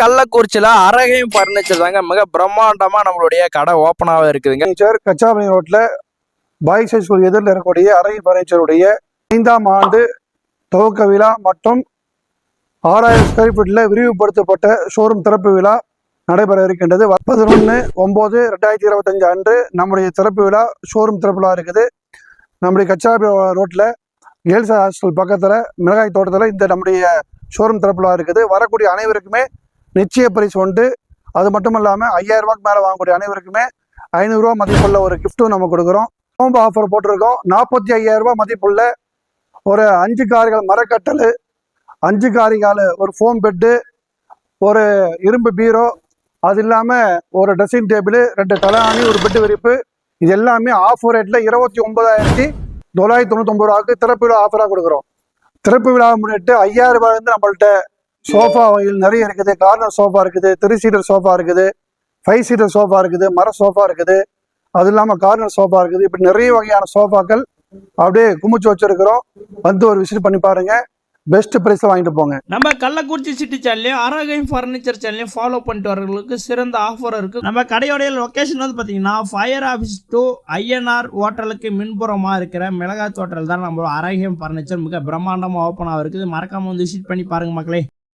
கள்ளக்குறிச்சியில அரகையும் பர்னிச்சர் தாங்க மிக பிரம்மாண்டமா நம்மளுடைய கடை ஓப்பனாக இருக்குதுங்க. ஃபர்னிச்சர் கச்சாமணி ரோட்ல பாய்ஸ் ஹை ஸ்கூல் எதிரில் இருக்கக்கூடிய அரகை பர்னிச்சருடைய ஐந்தாம் ஆண்டு துவக்க விழா மற்றும் ஆறாயிரம் ஸ்கொயர் ஃபீட்ல விரிவுபடுத்தப்பட்ட ஷோரூம் திறப்பு விழா நடைபெற இருக்கின்றது. பதினொன்று ஒம்பது ரெண்டாயிரத்தி இருபத்தஞ்சு அன்று நம்முடைய திறப்பு விழா ஷோரூம் திறப்பு விழா இருக்குது. நம்முடைய கச்சாபி ரோட்டில் கேர்ள்ஸ் ஹாஸ்டல் பக்கத்தில் மிளகாய் தோட்டத்தில் இந்த நம்முடைய ஷோரூம் திறப்பு விழா இருக்குது. வரக்கூடிய அனைவருக்குமே நிச்சய பரிசு உண்டு. அது மட்டும் இல்லாமல் ஐயாயிரம் ரூபாய்க்கு மேலே வாங்கக்கூடிய அனைவருக்குமே ஐநூறுரூவா மதிப்புள்ள ஒரு கிஃப்ட்டும் நம்ம கொடுக்குறோம். கோம்போ ஆஃபர் போட்டிருக்கோம். நாற்பத்தி ஐயாயிரம் ரூபாய் மதிப்புள்ள ஒரு அஞ்சு கார்கள் மரக்கட்டல் அஞ்சு காரிகால் ஒரு ஃபோம் பெட்டு ஒரு இரும்பு பீரோ அது இல்லாமல் ஒரு ட்ரெஸ்ஸிங் டேபிள் ரெண்டு தலாணி ஒரு பெட்டு விரிப்பு. இது எல்லாமே ஆஃபர் ரேட்டில் இருபத்தி ஒன்பதாயிரத்தி தொள்ளாயிரத்தி தொண்ணூத்தொம்பது ரூபாய்க்கு திறப்பு விழா ஆஃபராக கொடுக்குறோம். திறப்பு விழா முன்னிட்டு ஐயாயிரம் ரூபாயிலிருந்து நம்மள்ட்ட சோஃபா வகைகள் நிறைய இருக்குது. கார்னர் சோஃபா இருக்குது த்ரீ சீட்டர் சோஃபா இருக்குது ஃபைவ் சீட்டர் சோஃபா இருக்குது மர சோஃபா இருக்குது. அது இல்லாமல் கார்னர் சோஃபா இருக்குது. இப்படி நிறைய வகையான சோஃபாக்கள் அப்படியே குமிச்சு வச்சிருக்கிறோம். வந்து ஒரு விசிட் பண்ணி பாருங்க. பெஸ்ட் ப்ரைஸில் வாங்கிட்டு போங்க. நம்ம கள்ளக்குறிச்சி சிட்டி சேனல்லையும் அரகையும் ஃபர்னிச்சர் சேனலையும் ஃபாலோ பண்ணிட்டு வரவங்களுக்கு சிறந்த ஆஃபர் இருக்கு. நம்ம கடையோடைய லொக்கேஷன் வந்து பார்த்தீங்கன்னா ஃபயர் ஆஃபீஸ் டு ஐஎன்ஆர் ஹோட்டலுக்கு மின்புறமாக இருக்கிற மிளகாய் தோட்டல் தான் நம்ம அரகையும் ஃபர்னிச்சர் மிக பிரம்மாண்டமாக ஓப்பன் இருக்குது. மறக்காம வந்து விசிட் பண்ணி பாருங்க மக்களே.